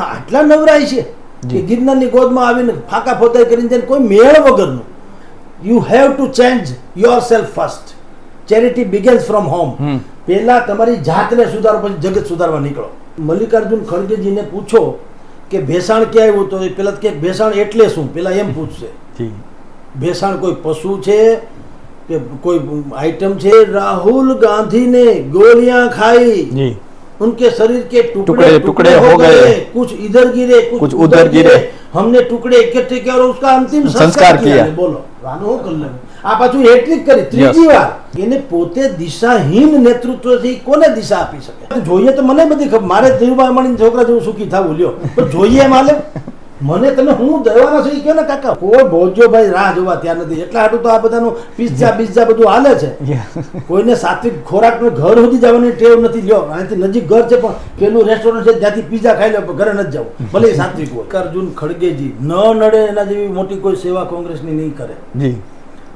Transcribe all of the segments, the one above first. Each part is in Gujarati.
આટલા નવરાય છે. કે ગિરનારની ગોદમાં આવીને ફાંકા ફોતાઈ કરીને જઈને કોઈ મેળ વગરનું. You have to change yourself first charity begins from home. પહેલાં તમારી જાતને સુધારો પછી જગત સુધારવા નીકળો. મલ્લિકાર્જુન ખડગેજીને પૂછો કે ભેસાણ ક્યાં આવ્યું તો એ પેલા કે ભેસાણ એટલે શું? પેલા એમ પૂછશે. ભેસાણ કોઈ પશુ છે કે કોઈ આઈટમ છે? રાહુલ ગાંધીને ગોળિયા ખાઈ. उनके शरीर के टुकड़े टुकड़े- टुकड़े टुकड़े हो हो गए गए। कुछ इधर गिरे कुछ, कुछ उधर गिरे। हमने टुकड़े इकट्ठे किया और उसका अंतिम संस्कार संस्कार किया किया। ને બોલો આનું શું કરી લેવું? આ પાછું હેટ્રિક કરી ત્રીજી વાર એને પોતે દિશાહીન નેતૃત્વ છે ઈ કોને દિશા આપી શકે જોઈએ તો મને બધી ખબર મારે ધીરુભાઈ અંબાણી છોકરા જેવું સુખી થવું લ્યો પણ જોઈએ એમ હાલે મને તમે હું દેવાના છો એ કહો ને કાકા. કોઈ ભોજો ભાઈ રાહ જોવા ત્યાં નથી. એટલા હાટું તો આ બધાનું પિઝા બિઝા બધું હાલે છે. કોઈને સાત્વિક ખોરાકનું ઘર સુધી જવાની ટેવ નથી. લ્યો અહીંથી નજીક ઘર છે પણ પેલું રેસ્ટોરન્ટ છે ત્યાંથી પિઝા ખાઈ લો પણ ઘરે નથી જવું. ભલે સાત્વિક હોય. અર્જુન ખડગેજી ન નડે એના જેવી મોટી કોઈ સેવા કોંગ્રેસની નહીં કરે. જી.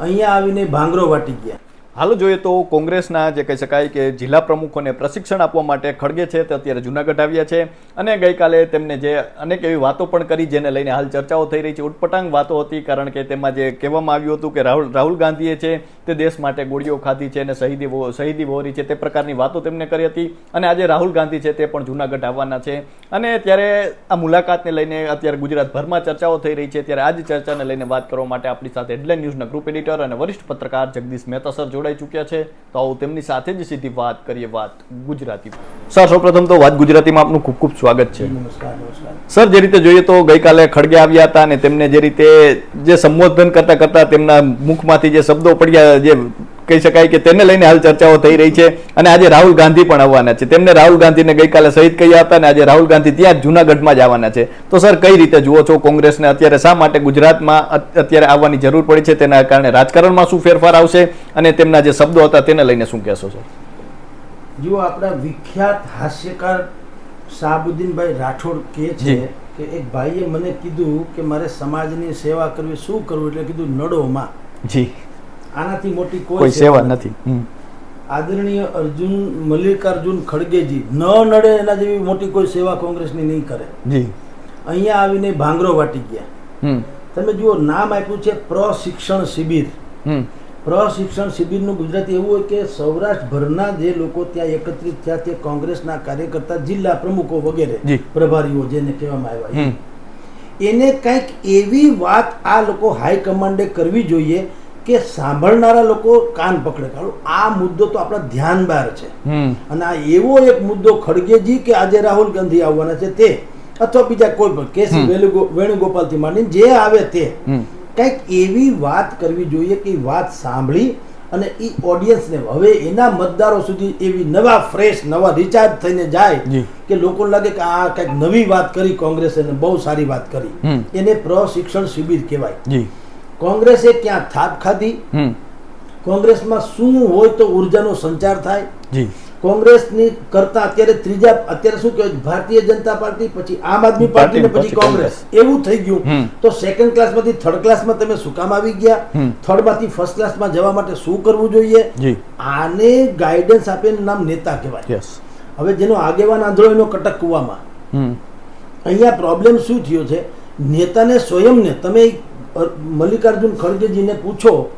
અહીંયા આવીને ભાંગરો વાટી ગયા. હાલો જોઈએ તો કોંગ્રેસના જે કહી શકાય કે જિલ્લા પ્રમુખોને પ્રશિક્ષણ આપવા માટે ખડગે છે, તે અત્યારે જુનાગઢ આવ્યા છે અને ગઈકાલે તેમને જે અનેક એવી વાતો પણ કરી જેને લઈને હાલ ચર્ચાઓ થઈ રહી છે. ઉટપટાંગ વાતો હતી કારણ કે તેમાં જે કહેવામાં આવ્યું હતું કે રાહુલ રાહુલ ગાંધીએ છે તે દેશ માટે ગોળીઓ ખાધી છે અને શહીદી શહીદી વહોરી છે તે પ્રકારની વાતો તેમને કરી હતી અને આજે રાહુલ ગાંધી છે તે પણ જુનાગઢ આવવાના છે. અને ત્યારે આ મુલાકાતને લઈને અત્યારે ગુજરાતભરમાં ચર્ચાઓ થઈ રહી છે. ત્યારે આ જ ચર્ચાને લઈને વાત કરવા માટે આપણી સાથે હેડલાઇન ન્યૂઝના ગ્રુપ એડિટર અને વરિષ્ઠ પત્રકાર જગદીશ મહેતા સર જોડાઈ ચૂક્યા છે. તો આવો તેમની સાથે જ સીધી વાત કરીએ વાત ગુજરાતી. સર સૌપ્રથમ તો વાત ગુજરાતીમાં આપનું ખૂબ ખૂબ સ્વાગત છે. સર જે રીતે જોઈએ તો ગઈકાલે ખડગે આવ્યા હતા અને તેમને જે રીતે જે સંબોધન કરતા કરતા તેમના મુખમાંથી જે શબ્દો પડ્યા જે કહી શકાય કે તેને લઈને હાલ ચર્ચાઓ થઈ રહી છે અને આજે રાહુલ ગાંધી પણ આવવાના છે. તેમને રાહુલ ગાંધીને ગઈકાલે શહીદ કહ્યા હતા અને આજે રાહુલ ગાંધી ત્યાં જુનાગઢમાં જ આવવાના છે. તો સર કઈ રીતે જુઓ છો કોંગ્રેસને? અત્યારે શા માટે ગુજરાતમાં અત્યારે આવવાની જરૂર પડી છે? તેના કારણે રાજકારણમાં શું ફેરફાર આવશે? અને તેમના જે શબ્દો હતા તેને લઈને શું કહેશો છો જુઓ આપણા વિખ્યાત હાસ્યકાર શાહબુદ્દીનભાઈ રાઠોડ કહે છે કે એક ભાઈએ મને કીધું કે મારે સમાજની સેવા કરવી શું કરવું એટલે કીધું નડોમાં. જી. આનાથી મોટી કોઈ સેવા નથી. આદરણીય અર્જુન મલ્લિકાર્જુન ખડગેજી ન નડે એના જેવી મોટી કોઈ સેવા કોંગ્રેસની નહીં કરે. જી. અહીંયા આવીને ભાંગરો વાટી ગયા. તમે જુઓ નામ આપ્યું છે પ્રશિક્ષણ શિબિર. પ્રશિક્ષણ શિબિરનું ગુજરાતી એવું હોય કે સૌરાષ્ટ્રભરના જે લોકો ત્યાં એકત્રિત થયા તે કોંગ્રેસના કાર્યકર્તા જિલ્લા પ્રમુખો વગેરે પ્રભારીઓ જેને કહેવામાં આવ્યા એને કંઈક એવી વાત આ લોકો હાઈકમાન્ડે કરવી જોઈએ કે સાંભળનારા લોકો કાન પકડે. કારણ આ મુદ્દો તો આપણા ધ્યાન બહાર છે. અને આ એવો એક મુદ્દો ખડગેજી કે આજે રાહુલ ગાંધી આવવાના છે તે અથવા બીજા કોઈ પણ કેસી વેણુગોપાલથી માંડીને જે આવે તે. કંઈક એવી વાત કરવી જોઈએ કે વાત સાંભળી અને એ ઓડિયન્સને હવે એના મતદારો સુધી એવી નવા ફ્રેશ નવા રિચાર્જ થઈને જાય કે લોકોને લાગે કે આ કંઈક નવી વાત કરી કોંગ્રેસે ને બહુ સારી વાત કરી. એને પ્રશિક્ષણ શિબિર કહેવાય. જી. કોંગ્રેસે ક્યાં થાપ ખાધી? કોંગ્રેસમાં શું હોય તો ઉર્જાનો સંચાર થાય? કોંગ્રેસની કરતા અત્યારે ત્રીજા અત્યારે શું કહેવાય? ભારતીય જનતા પાર્ટી પછી આમ આદમી પાર્ટી ને પછી કોંગ્રેસ. એવું થઈ ગયું. તો સેકન્ડ ક્લાસમાંથી થર્ડ ક્લાસમાં તમે શું કામ આવી ગયા? થર્ડમાંથી થર્ડમાંથી ફર્સ્ટ ક્લાસમાં જવા માટે શું કરવું જોઈએ? આને ગાઈડન્સ આપે નામ નેતા કહેવાય. હવે જેનો આગેવાન આંધળો એનો કટક કુવામાં. અહીંયા પ્રોબ્લેમ શું થયો છે? નેતાને સ્વયંને તમે મલ્લિકાર્જુન ખડગેજીને પૂછો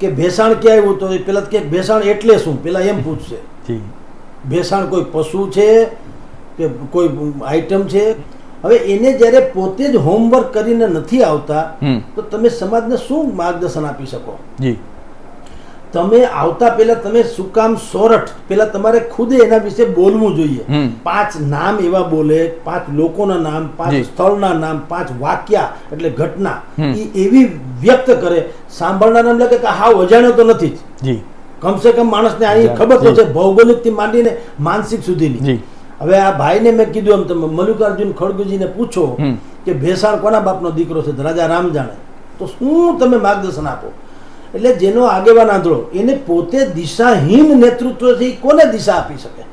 કે ભેસાણ ક્યાં આવ્યું તો એ પેલા કે ભેસાણ એટલે શું? પેલા એમ પૂછશે. ભેસાણ કોઈ પશુ છે કે કોઈ આઈટમ છે? હવે એને જ્યારે પોતે જ હોમવર્ક કરીને નથી આવતા તો તમે સમાજને શું માર્ગદર્શન આપી શકો? જી. તમે આવતા પહેલા તમે શું કામ સોરઠ? પહેલા તમારે ખુદ એના વિશે બોલવું જોઈએ. પાંચ નામ એવા બોલે પાંચ લોકોના નામ પાંચ સ્થળના નામ પાંચ વાક્યા એટલે ઘટના. એ એવી વ્યક્ત કરે. સાંભળનારાને લાગે કે હા અજાણ્યો તો નથી જ. કમસે કમ માણસને આની. ખબર તો છે ભૌગોલિકથી માંડીને માનસિક સુધીની. હવે આ ભાઈને મેં કીધું એમ તમે મલ્લિકાર્જુન ખડગુજીને પૂછો કે ભેસાણ કોના બાપનો દીકરો છે? રાજા રામ જાણે. તો શું તમે માર્ગદર્શન આપો? એટલે જેનો આગેવાન આંધળો એને પોતે દિશાહીન નેતૃત્વથી કોને દિશા આપી શકે?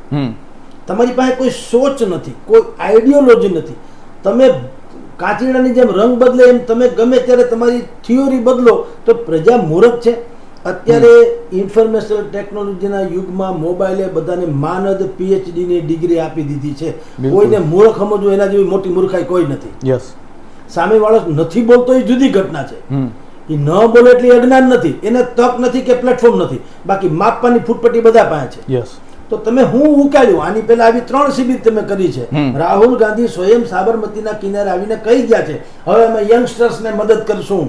તમારી પાસે કોઈ સોચ નથી કોઈ આઈડિયોલોજી નથી. તમે કાચીડાની જેમ રંગ બદલે એમ તમે ગમે ત્યારે તમારી થિયોરી બદલો તો પ્રજા મૂર્ખ છે. અત્યારે ઇન્ફોર્મેશન ટેકનોલોજીના યુગમાં મોબાઈલે બધાને માનદ પીએચડીની ડિગ્રી આપી દીધી છે. કોઈને મૂર્ખ સમજવું એના જેવી મોટી મૂર્ખાઈ કોઈ નથી. સામે વાળો નથી બોલતો એ જુદી ઘટના છે. એ ન બોલે એટલે અજ્ઞાન નથી. એને તક નથી કે પ્લેટફોર્મ નથી. બાકી માપવાની ફૂટપટ્ટી બધા પાસે છે. તો તમે હું ઉકાળ્યું? આની પહેલા આવી ત્રણ શિબિર તમે કરી છે. રાહુલ ગાંધી સ્વયં સાબરમતીના કિનારે આવીને કહી ગયા છે. હવે અમે યંગસ્ટર્સને મદદ કરશું.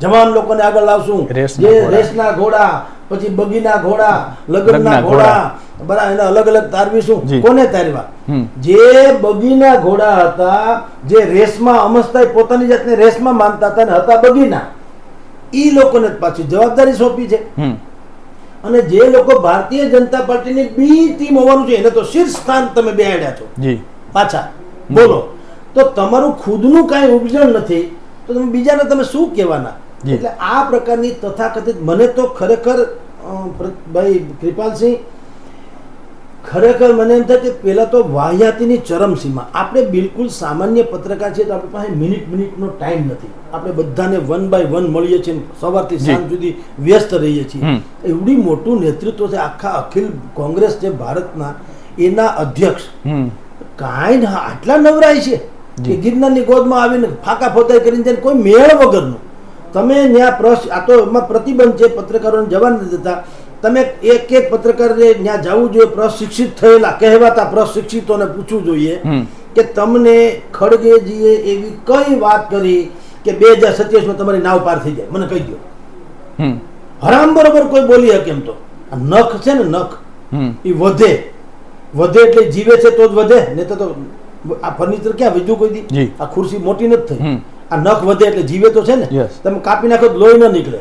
જવાન લોકોને આગળ લાવશું. જે રેસના ઘોડા પછી બગીના ઘોડા લગ્નના ઘોડા બરાબર એને અલગ અલગ તારવીશું. કોને તારવા જે બગીના ઘોડા હતા જે રેસમાં અમસ્તા પોતાની જાતને રેસમાં માનતા હતા ને હતા બગીના. ઈ લોકોને પાછી જવાબદારી સોંપી છે. અને જે લોકો ભારતીય જનતા પાર્ટીની બી ટીમ હોવાનું છે એને તો શીર્ષ સ્થાન તમે બેહાડ્યા છો. જી. પાછા બોલો. તો તમારું ખુદનું કાંઈ ઉપજણ નથી તો તમે બીજાને તમે શું કહેવાના. એટલે આ પ્રકારની તથાકથિત મને તો ખરેખર ભાઈ કૃપાલસિંહ ખરેખર મને એમ થાય કે પહેલાં તો વાહિયાતીની ચરમસીમા. આપણે બિલકુલ સામાન્ય પત્રકાર છીએ તો આપણી પાસે મિનિટ મિનિટનો ટાઈમ નથી. આપણે બધાને વન બાય વન મળીએ છીએ સવારથી સાંજ સુધી વ્યસ્ત રહીએ છીએ. એવડી મોટું નેતૃત્વ છે આખા અખિલ કોંગ્રેસ જે ભારતના એના અધ્યક્ષ. કાંઈ આટલા નવરાય છે. કે ગિરનારની ગોદમાં આવીને ફાકા ફોતાઈ કરીને જાય કોઈ મેળ વગરનું. તમે ત્યાં પ્રશ આ તો એમાં પ્રતિબંધ છે પત્રકારોને જવા નથી દેતા. તમે એક એક પત્રકારને ત્યાં જવું જોઈએ પ્રશિક્ષિત થયેલા કહેવાતા પ્રશિક્ષિતોને પૂછવું જોઈએ કે તમને ખડગેજીએ એવી કઈ વાત કરી કે બે હજાર સત્યાવીસમાં તમારી નાવ પાર થઈ જાય? મને કહી દો હરામ બરોબર કોઈ બોલી શકે એમ તો. નખ છે ને નખ એ વધે. વધે એટલે જીવે છે તો જ વધે. ને તો આ ફર્નિચર ક્યાં વધ્યું કોઈ દી? આ ખુરશી મોટી નથી થઈ. આ નખ વધે એટલે જીવે તો છે ને. તમે કાપી નાખો લોહી ન નીકળે.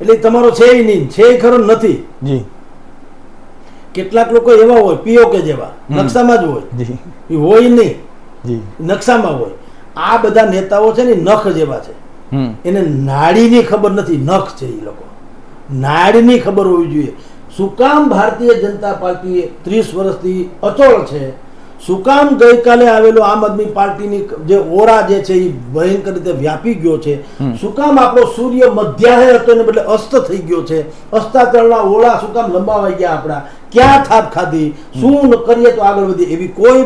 એટલે તમારો છે નહીં છે ખરો નથી. જી. કેટલાક લોકો એવા હોય પીઓ કે જેવા નકશામાં જ હોય. જી. એ હોય નહીં જી. નકશામાં હોય. આ બધા નેતાઓ છે ને નખ જેવા છે. એને નાડીની ખબર નથી નખ છે એ લોકો. નાડીની ખબર હોવી જોઈએ. શું કામ ભારતીય જનતા પાર્ટી ત્રીસ વર્ષથી અચોળ છે? શું કામ ગઈકાલે આવેલો આમ આદમી પાર્ટીની જે ઓરા જે છે એ ભયંકર રીતે વ્યાપી ગયો છે? શું કામ આપણો સૂર્ય મધ્યાહે હતો એને બદલે અસ્ત થઈ ગયો છે? અસ્તાચળના ઓળા શું કામ લંબાવાઈ ગયા આપણા? ક્યાં થાપ ખાધી? શું કરીએ તો આગળ વધીએ? એવી કોઈ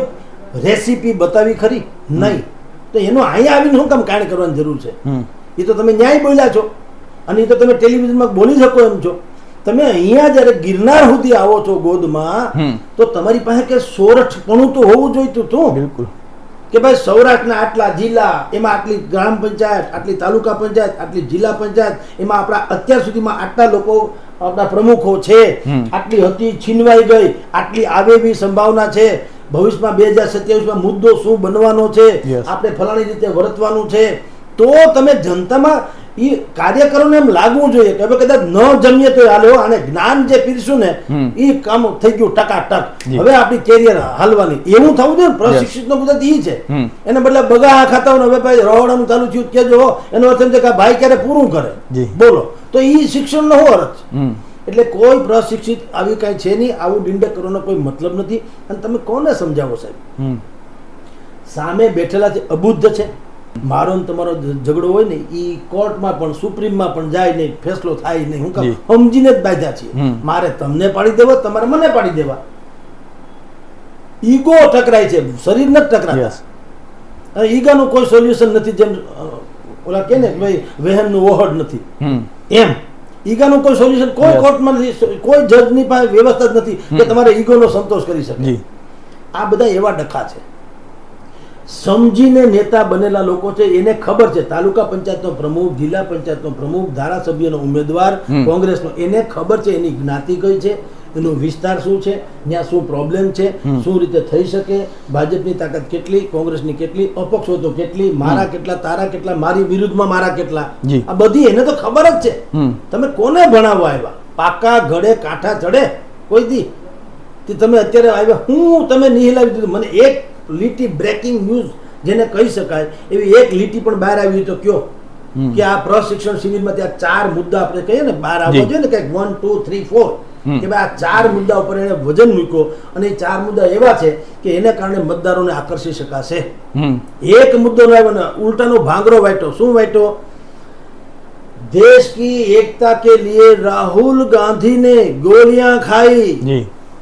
રેસીપી બતાવી ખરી? નહીં. તો એનો અહીંયા આવીને શું કામ કાંઈ કરવાની જરૂર છે? એ તો તમે ન્યાય બોલ્યા છો. અને એ તો તમે ટેલિવિઝનમાં બોલી શકો એમ છો. તમે અહીંયા જ્યારે ગિરનાર સુધી આવો છો ગોદમાં તો તમારી પાસે કે સોરઠપણું તો હોવું જોઈતું તું બિલકુલ. કે ભાઈ સૌરાષ્ટ્રના આટલા જિલ્લા એમાં આટલી ગ્રામ પંચાયત આટલી તાલુકા પંચાયત આટલી જિલ્લા પંચાયત એમાં આપણા અત્યાર સુધીમાં આટલા લોકો આપણા પ્રમુખો છે આટલી હતી છીનવાઈ ગઈ આટલી આવે એવી સંભાવના છે. ભવિષ્યમાં બે હજાર સત્યાવીસમાં મુદ્દો શું બનવાનો છે? આપણે ફલાણી રીતે વર્તવાનું છે. તો તમે જનતામાં એ કાર્યકરોને એમ લાગવું જોઈએ કે હવે કદાચ ન જમીએ તો હાલો અને જ્ઞાન જે પીરશું ને એ કામ થઈ ગયું ટકાટક. હવે આપણી કેરિયર હાલવાની. એવું થવું જોઈએ પ્રશિક્ષિત નો મુદ્દત ઈ છે. એને બદલે બગા ખાતા હોય હવે ભાઈ રહોડાનું ચાલુ થયું કે જો એનો અર્થ એમ છે કે ભાઈ ક્યારે પૂરું કરે? બોલો. તો ઈ શિક્ષણનો શું અર્થ? એટલે કોઈ પ્રશિક્ષિત આવી કાંઈ છે નહીં આવું ડિંડક કરવાનો કોઈ મતલબ નથી. અને તમે કોને સમજાવો સાહેબ? સામે બેઠેલા છે અબુદ્ધ છે. મારો ને તમારો ઝઘડો હોય ને એ કોર્ટમાં પણ સુપ્રીમમાં પણ જાય નહીં ફેસલો થાય નહીં. હું સમજીને જ બાંધ્યા છીએ. મારે તમને પાડી દેવા તમારે મને પાડી દેવા. ઈગો ટકરાય છે શરીર નથી ટકરાય ઈગાનું કોઈ સોલ્યુશન નથી જેમ ઓલા કે ને ભાઈ વહેમનું ઓહડ નથી. એમ. ઈગાનું કોઈ સોલ્યુશન કોઈ. કોર્ટમાં નથી કોઈ જજની પાસે વ્યવસ્થા જ નથી કે. તમારે ઈગોનો સંતોષ કરી શકે. આ બધા એવા ડખા છે. સમજીને નેતા બનેલા લોકો છે એને ખબર છે. તાલુકા પંચાયતનો પ્રમુખ જિલ્લા પંચાયતનો પ્રમુખ ધારાસભ્યનો ઉમેદવાર કોંગ્રેસનો એને ખબર છે એની જ્ઞાતિ કઈ છે એનો વિસ્તાર શું છે ત્યાં શું પ્રોબ્લેમ છે શું રીતે થઈ શકે ભાજપની તાકાત કેટલી કોંગ્રેસની કેટલી અપક્ષો તો કેટલી મારા કેટલા તારા કેટલા મારી વિરુદ્ધમાં મારા કેટલા? આ બધી એને તો ખબર જ છે. તમે કોને ભણાવવા આવ્યા? પાકા ઘડે કાંઠા ચડે? કોઈ દી. તમે અત્યારે આવ્યા હું તમે નિહિલાવી દીધું. મને એક લીટી બ્રેકિંગ ન્યૂઝ જેને કહી શકાય એવી એક લીટી પણ બહાર આવી તો કયો? કે આ પ્રશિક્ષણ શિબિરમાં ત્યાં ચાર મુદ્દા આપણે કહીએ ને બહાર આવવા જોઈએ ને કંઈક વન ટુ થ્રી ફોર કે ભાઈ આ ચાર મુદ્દા ઉપર એને વજન મૂક્યો અને એ ચાર મુદ્દા એવા છે કે એને કારણે મતદારોને આકર્ષી શકાશે. એક મુદ્દો ન આવ્યો ને ઉલટાનો ભાંગરો વાટ્યો. શું વાટ્યો? દેશ કી એકતા કે લીએ રાહુલ ગાંધી ને ગોળિયા ખાઈ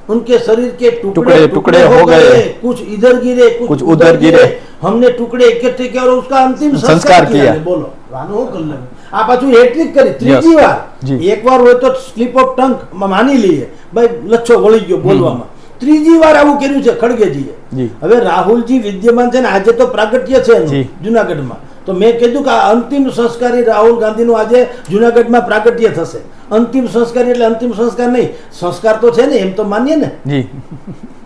उनके शरीर के टुकड़े टुकड़े- टुकड़े टुकड़े हो हो गए गए। कुछ इधर गिरे कुछ कुछ उधर उधर गिरे गिरे। हमने टुकड़े इकट्ठे किया और उसका अंतिम संस्कार संस्कार किया किया। બોલો આનું હું કરી લેવું આ પાછું હેટ્રિક કરી ત્રીજી Yes. વાર જી. એક વાર હોય તો સ્લીપ ઓફ ટંક માની લઈએ ભાઈ લચ્છો વળી ગયો બોલવામાં ત્રીજી વાર આવું કર્યું છે ખડગેજીએ જી. હવે રાહુલજી વિદ્યમાન છે ને આજે તો પ્રાગટ્ય છે એનું, જી. જુનાગઢમાં તો મેં કીધું કે આ અંતિમ સંસ્કારી રાહુલ ગાંધીનું આજે જુનાગઢમાં પ્રાગટ્ય થશે અંતિમ સંસ્કાર એટલે અંતિમ સંસ્કાર નહીં. સંસ્કાર તો છે ને એમ તો માનીએ ને. જી.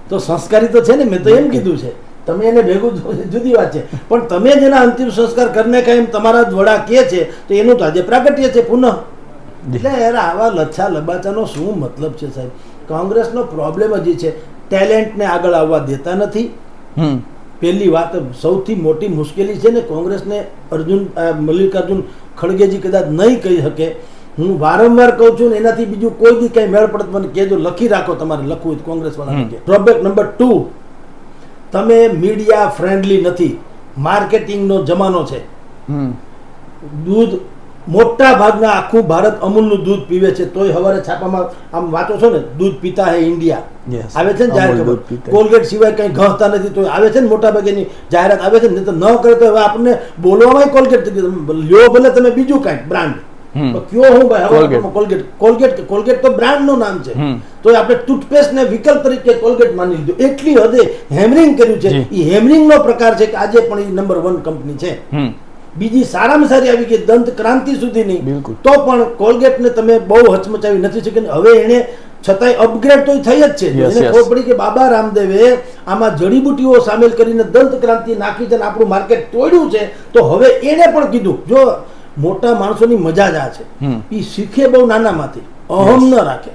તો સંસ્કારી તો છે ને મેં તો એમ કીધું છે. તમે એને ભેગું જુદી વાત છે. પણ તમે જેના અંતિમ સંસ્કાર કરને કાંઈ એમ તમારા વડા કે છે તો એનું તો આજે પ્રાગટ્ય છે પુનઃ. એટલે યાર આવા લચ્છા લબાચાનો શું મતલબ છે સાહેબ? કોંગ્રેસનો પ્રોબ્લેમ હજી છે. ટેલેન્ટને આગળ આવવા દેતા નથી. પહેલી વાત સૌથી મોટી મુશ્કેલી છે ને કોંગ્રેસને અર્જુન મલ્લિકાર્જુન ખડગેજી કદાચ નહીં કહી શકે. હું વારંવાર કહું છું ને એનાથી બીજું કોઈ બી કઈ મેળ પડત મને કહેજો લખી રાખો તમારે લખવું કોંગ્રેસ વાળા ડ્રોબેક નંબર ટુ તમે મીડિયા ફ્રેન્ડલી નથી. માર્કેટિંગનો જમાનો છે. દૂધ મોટા ભાગના આખું ભારત અમૂલનું દૂધ પીવે છે તોય હવારે છાપામાં આમ વાંચો છો ને દૂધ પીતા હે ઇન્ડિયા. આવે છે ને જાહેર ખબર. કોલગેટ સિવાય કઈ ઘસતા નથી તો આવે છે ને મોટા ભાગેની જાહેરાત આવે છે ને તો ન કરે તો હવે આપણને બોલવામાં કોલગેટ લ્યો ભલે તમે બીજું કાંઈક બ્રાન્ડ કયો હું ભાઈ? કોલગેટ કોલગેટ કોલગેટ તો બ્રાન્ડનું નામ છે. તો આપણે ટૂથપેસ્ટ ને વિકલ્પ તરીકે કોલગેટ માની લીધું. એટલી હદે હેમરિંગ કર્યું છે. એ હેમરિંગ નો પ્રકાર છે કે આજે પણ એ નંબર વન કંપની છે. બીજી સારામાં સારી આવી ગઈ દંત ક્રાંતિ સુધીની તો પણ કોલગેટને તમે બહુ હચમચાવી નથી શકી હવે એને છતાંય અપગ્રેડ તો થઈ જ છે. એને ખબર પડી કે બાબા રામદેવે આમાં જડીબુટીઓ સામેલ કરીને દંત ક્રાંતિ નાખી છે આપણું માર્કેટ તોડ્યું છે. તો હવે એને પણ કીધું. જો મોટા માણસોની મજા જ આ છે. એ શીખે બહુ નાનામાંથી. અહમ ન રાખે.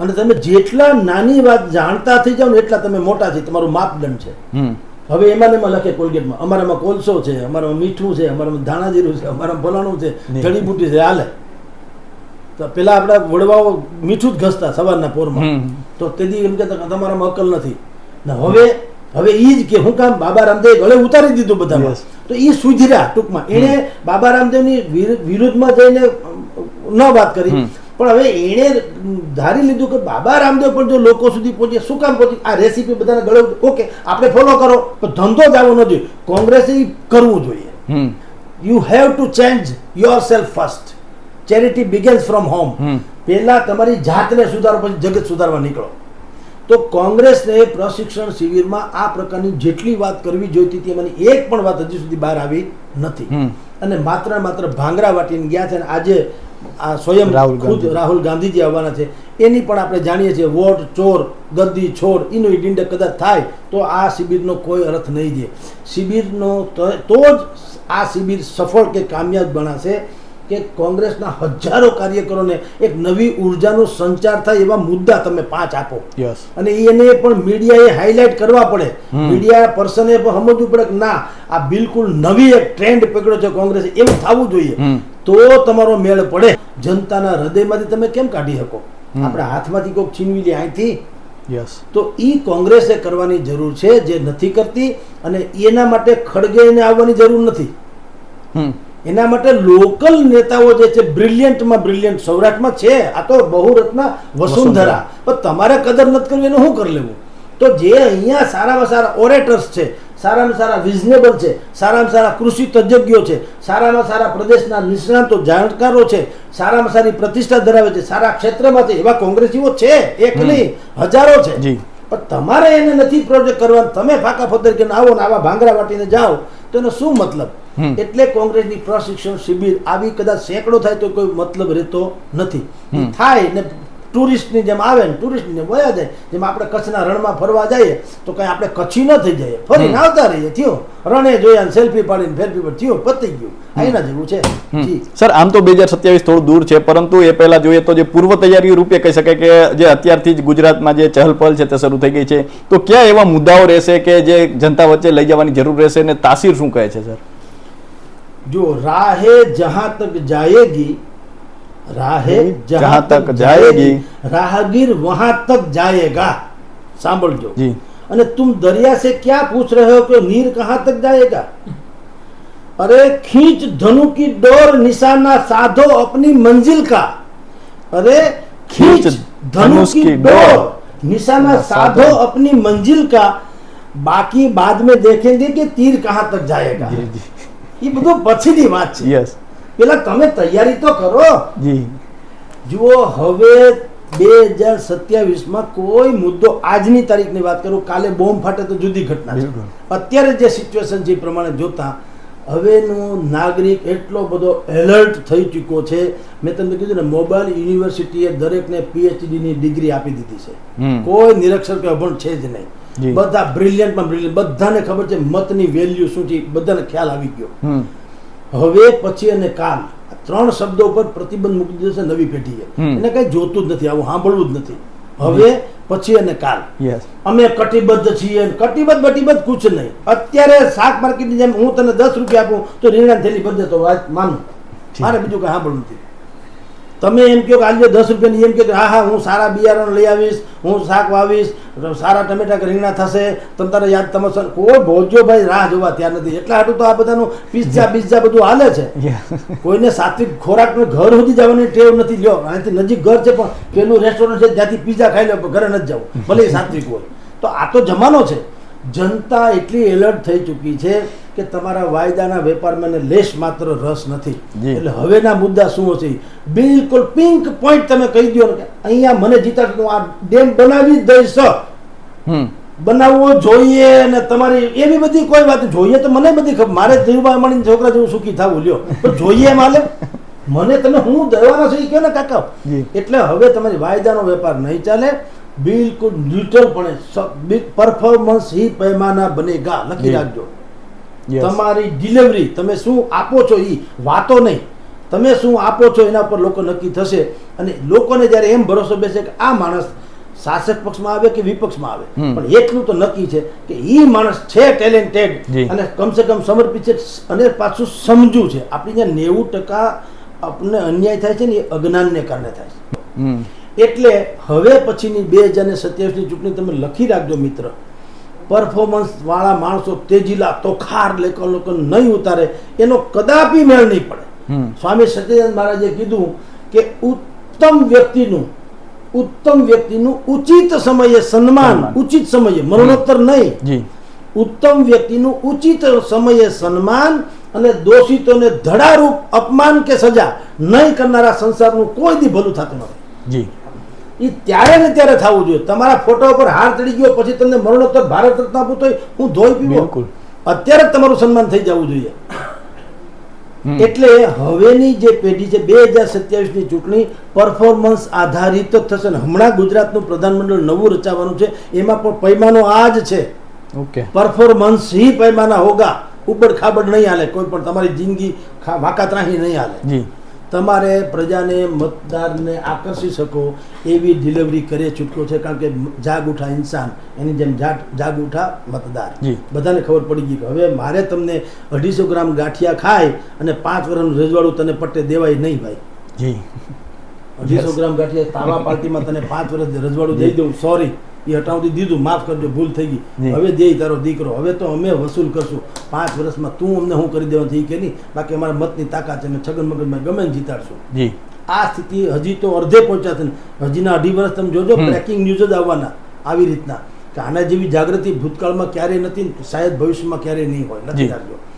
અને તમે જેટલા નાની વાત જાણતા થઈ જાઓ ને એટલા તમે મોટા થઈ તમારું માપદંડ છે. હવે એમાં એમાં લખે કોલગેટમાં અમારામાં કોલસો છે અમારામાં મીઠું છે અમારામાં ધાણાજીરું છે અમારામાં ફલાણું છે. જડીબુટી છે હાલે. તો પેલા આપણા વડવાઓ મીઠું જ ઘસતા સવારના પોરમાં. તો તેથી એમ કે તમારામાં અકલ નથી. ને હવે હવે એ જ કે હું કામ બાબા રામદેવ ગળે ઉતારી દીધું બધામાં. તો એ સુધર્યા ટૂંકમાં. એણે બાબા રામદેવની વિરુદ્ધમાં જઈને ન વાત કરી. પણ હવે એણે ધારી લીધું કે બાબા રામદેવ પણ જો લોકો સુધી પહોંચે શું કામ પહોંચી? આ રેસીપી બધાને ગળે ઓકે આપણે ફોલો કરો પણ ધંધો જ આવો ન જોઈએ. કોંગ્રેસે કરવું જોઈએ. You have to change yourself first charity begins from home hmm. પહેલા તમારી જાતને સુધારો પછી જગત સુધારવા નીકળો. તો કોંગ્રેસને પ્રશિક્ષણ શિબિરમાં આ પ્રકારની જેટલી વાત કરવી જોઈતી હતી એમાંની એક પણ વાત હજી સુધી બહાર આવી નથી. અને માત્ર માત્ર ભાંગરા વાટીને ગયા છે અને આજે આ સ્વયં રાહુલ ખુદ રાહુલ ગાંધીજી આવવાના છે. એની પણ આપણે જાણીએ છીએ વોટ ચોર ગદ્દી છોડ એનો ઇડિંડ કદાચ થાય તો આ શિબિરનો કોઈ અર્થ નહીં દે. શિબિરનો તો તો જ આ શિબિર સફળ કે કામયાબ ગણાશે. કે કોંગ્રેસના હજારો કાર્યકરોને એક નવી ઉર્જાનો સંચાર થાય એવા મુદ્દા તમે પાંચ આપો. અને એને પણ મીડિયાએ હાઇલાઇટ કરવા પડે. મીડિયા પર્સને પણ સમજવું પડે કે ના આ બિલકુલ નવી એક ટ્રેન્ડ પકડ્યો છે કોંગ્રેસે. એવું થવું જોઈએ. તો તમારો મેળ પડે. જનતાના હૃદયમાંથી તમે કેમ કાઢી શકો. આપણા હાથમાંથી કોઈક છીનવી લે અહીંથી. યસ તો ઈ કોંગ્રેસે કરવાની જરૂર છે જે નથી કરતી અને એના માટે ખડગેને આવવાની જરૂર નથી. હમ. એના માટે લોકલ નેતાઓ જે છે બ્રિલિયન્ટમાં બ્રિલિયન્ટ સૌરાષ્ટ્રમાં છે. આ તો બહુરત્ના વસુંધરા. પણ તમારે કદર નથી કરવી એનું શું કરી લેવું? તો જે અહીંયા સારામાં સારા ઓરેટર્સ છે સારામાં સારા વિઝનેબલ છે સારામાં સારા કૃષિ તજજ્ઞો છે સારામાં સારા પ્રદેશના નિષ્ણાતો જાણકારો છે સારામાં સારી પ્રતિષ્ઠા ધરાવે છે સારા ક્ષેત્રમાં છે એવા કોંગ્રેસીઓ છે એક નહીં હજારો છે. જી. પણ તમારે એને નથી પ્રોજેક્ટ કરવા તમે ફાકા ફતર કે આવો ને આવા ભાંગરા વાટીને જાઓ. તો એનો શું મતલબ? એટલે કોંગ્રેસની પ્રશિક્ષણ શિબિર આવી કદાચ સેંકડો થાય તો કોઈ મતલબ રહેતો નથી. થાય ને ટુરિસ્ટની જેમ આવે ને ટુરિસ્ટની જેમ વયા જાય જેમ આપણે કચ્છના રણમાં ફરવા જઈએ તો કંઈ આપણે કચ્છી ન થઈ જઈએ. ફરીને આવતા રહીએ થયો. રણે જોયા સેલ્ફી પાડીને ફેરફી પર થયો પતી ગયું. એના જેવું છે. સર આમ તો બે હજાર સત્યાવીસ થોડું દૂર છે પરંતુ એ પહેલા જોઈએ તો જે પૂર્વ તૈયારી રૂપે કહી શકાય કે જે અત્યારથી જ ગુજરાતમાં જે ચહલપહલ છે તે શરૂ થઈ ગઈ છે. તો ક્યાં એવા મુદ્દાઓ રહેશે કે જે જનતા વચ્ચે લઈ જવાની જરૂર રહેશે અને તાસીર શું કહે છે સર? જો રાહે જહાં તક જાયેગી રાહે જહાં જહાં તક તક જાયેગી, જાયેગી રાહગીર વહાં તક જાયેગા સાંભળજો જી અને तुम दरिया से क्या पूछ रहे हो कि नीर कहाँ तक जाएगा अरे खींच धनु की डोर निशाना साधो अपनी मंजिल का अरे खींच धनुष की डोर निशाना साधो अपनी मंजिल का बाकी बाद में देखेंगे कि तीर कहाँ तक जाएगा જી જી એ બધું પછીની વાત છે યસ પેલા તમે તૈયારી તો કરો. જી. જુઓ હવે બે હજાર સત્યાવીસમાં કોઈ મુદ્દો આજની તારીખની વાત કરું કાલે બોમ્બ ફાટે તો જુદી ઘટના છે. અત્યારે જે સિચ્યુએશન છે એ પ્રમાણે જોતા હવેનો નાગરિક એટલો બધો એલર્ટ થઈ ચૂક્યો છે. મેં તમને કીધું ને મોબાઈલ યુનિવર્સિટીએ દરેકને પીએચડીની ની ડિગ્રી આપી દીધી છે. કોઈ નિરક્ષર કે અભણ છે જ નહીં. બધા બ્રિલિયન્ટમાં બ્રિલિયન્ટ બધાને ખબર છે મતની વેલ્યુ શું છે બધાને ખ્યાલ આવી ગયો. હવે પછી અને કાલ ત્રણ શબ્દો ઉપર પ્રતિબંધ મૂકી દીધો છે નવી પેઢીએ. એને કઈ જોતું જ નથી આવું સાંભળવું જ નથી. હવે પછી અને કાલ યસ અમે કટિબદ્ધ છીએ. કટિબદ્ધ બટિબદ્ધ કુછ નહીં. અત્યારે શાક માર્કેટની જેમ હું તને દસ રૂપિયા આપું તો નિર્ણય થેલી બધે તો વાત માનું. મારે બીજું કઈ સાંભળવું નથી. તમે એમ કહો કે આજે દસ રૂપિયાની એમ કહો કે હા હા હું સારા બિયારણ લઈ આવીશ હું શાક વાવીશ સારા ટમેટા કે રીંગણા થશે તમ તારે યાદ તમે કોઈ ભોજો ભાઈ રાહ જોવા ત્યાં નથી. એટલા હાટું તો આ બધાનું પિઝા બિઝા બધું હાલે છે. કોઈને સાત્વિક ખોરાકનું ઘર સુધી જવાની ટેવ નથી. લ્યો અહીંથી નજીક ઘર છે પણ પેલું રેસ્ટોરન્ટ છે ત્યાંથી પિઝા ખાઈ લો ઘરે નથી જવું. ભલે સાત્વિક હોય. તો આ તો જમાનો છે. જનતા એટલી એલર્ટ થઈ ચૂકી છે કે તમારા વાયદાના વેપારમાં મને લેશ માત્ર રસ નથી. એટલે હવેના મુદ્દા શું હશે? બિલકુલ પિંક પોઈન્ટ તમે કહી દો કે અહીંયા મને જીતા હું આ ડેમ બનાવી જ દઈશ બનાવવો જોઈએ અને તમારી એવી બધી કોઈ વાત જોઈએ તો મને બધી ખબર. મારે ધીરુભાઈ અમ્બાણીના છોકરા જેવું સુખી થવું લ્યો. પણ જોઈએ માલે. મને તમે હું દેવાના છું એ કહો ને કાકા. એટલે હવે તમારી વાયદાનો વેપાર નહીં ચાલે. બિલકુલ ન્યુટ્રલપણે પરફોર્મન્સ હી પૈમાના બનેગા. લખી રાખજો. તમારી ડિલિવરી તમે શું આપો છો એ વાતો નહીં. તમે શું આપો છો એના પર લોકો નક્કી થશે અને લોકોને જ્યારે એમ ભરોસો બેસે કે આ માણસ શાસક પક્ષમાં આવે કે વિપક્ષમાં આવે. પણ એટલું તો નક્કી છે કે એ માણસ છે ટેલેન્ટેડ. અને કમસે કમ સમર્પિત છે અને પાછું સમજુ છે. આપણી જ્યાં નેવું ટકા આપણને અન્યાય થાય છે ને એ અજ્ઞાનને કારણે થાય છે. એટલે હવે પછીની બે હજાર ને સત્યાવીસની ચૂંટણી તમે લખી રાખજો મિત્ર. પરફોર્મન્સ વાળા માણસો તેજીલા તોખાર લેખો લોકો નહીં ઉતારે એનો કદાપી મેળ નહીં પડે. સ્વામી સત્યનારાયણ મહારાજે કીધું કે ઉત્તમ વ્યક્તિનું ઉત્તમ વ્યક્તિનું ઉચિત સમયે સન્માન સન્માન. ઉચિત સમયે મરણોત્તર નહીં. ઉત્તમ વ્યક્તિનું ઉચિત સમયે સન્માન અને દોષિતોને ધડારૂપ અપમાન કે સજા નહીં કરનારા સંસારનું કોઈ દી ભલું થતું નથી. જી. એ ત્યારે ને ત્યારે થવું જોઈએ. તમારા ફોટા ઉપર હાર ચડી ગયો પછી તમને મરણોત્તર ભારત રત્ન આપું તો હું ધોઈ પીવો. અત્યારે તમારું સન્માન થઈ જવું જોઈએ. એટલે હવેની જે પેઢી છે બે હજાર સત્યાવીસની ચૂંટણી પરફોર્મન્સ આધારિત જ થશે ને. હમણાં ગુજરાતનું પ્રધાનમંડળ નવું રચાવાનું છે એમાં પણ પૈમાનો આ જ છે. ઓકે. પરફોર્મન્સ હી પૈમાના હોગા. ઉપર ખાબડ નહીં હાલે કોઈ પણ તમારી જિંદગી વાંકા ત્રાહી નહીં હાલે. જી. તમારે પ્રજાને મતદારને આકર્ષી શકો એવી ડિલિવરી કરે છૂટકો છે કારણ કે જાગ ઉઠા ઇન્સાન એની જેમ જાગ જાગ ઉઠા મતદાર. બધાને ખબર પડી ગઈ કે હવે મારે તમને અઢીસો ગ્રામ ગાંઠિયા ખાય અને પાંચ વર્ષનું રજવાડું તને પટ્ટે દેવાય નહીં ભાઈ. જી. અઢીસો ગ્રામ ગાંઠિયા તાવા પાર્ટીમાં તને પાંચ વર્ષ રજવાડું દઈ દઉં. સોરી એ હટાવતી દીધું માફ કરજો ભૂલ થઈ ગઈ. હવે દે તારો દીકરો. હવે તો અમે વસૂલ કરશું. પાંચ વર્ષમાં તું અમને હું કરી દેવાનું થઈ કે નહીં. બાકી અમારા મતની તાકાત છે અમે છગન મગનમાં ગમે ને જીતાડશું. જી. આ સ્થિતિ હજી તો અડધે પહોંચ્યા છે ને. હજીના અઢી વર્ષ તમે જોજો બ્રેકિંગ ન્યૂઝ જ આવવાના. આવી રીતના. કે આના જેવી જાગૃતિ ભૂતકાળમાં ક્યારેય નથી શાયદ ભવિષ્યમાં ક્યારેય નહીં હોય. નથી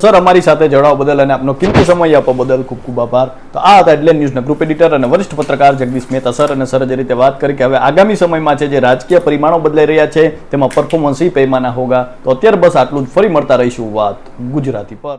સર અમારી સાથે જોડાવા બદલ અને આપનો કિંમતી સમય આપવા બદલ ખૂબ ખૂબ આભાર. તો આ હતા એટલે ન્યૂઝના ગ્રુપ એડિટર અને વરિષ્ઠ પત્રકાર જગદીશ મહેતા સર અને સર જે રીતે વાત કરી કે હવે આગામી સમયમાં છે જે રાજકીય પરિમાણો બદલાઈ રહ્યા છે તેમાં પરફોર્મન્સ હી પૈમાના હોગા. તો અત્યારે બસ આટલું જ. ફરી મળતા રહીશું વાત ગુજરાતી પર.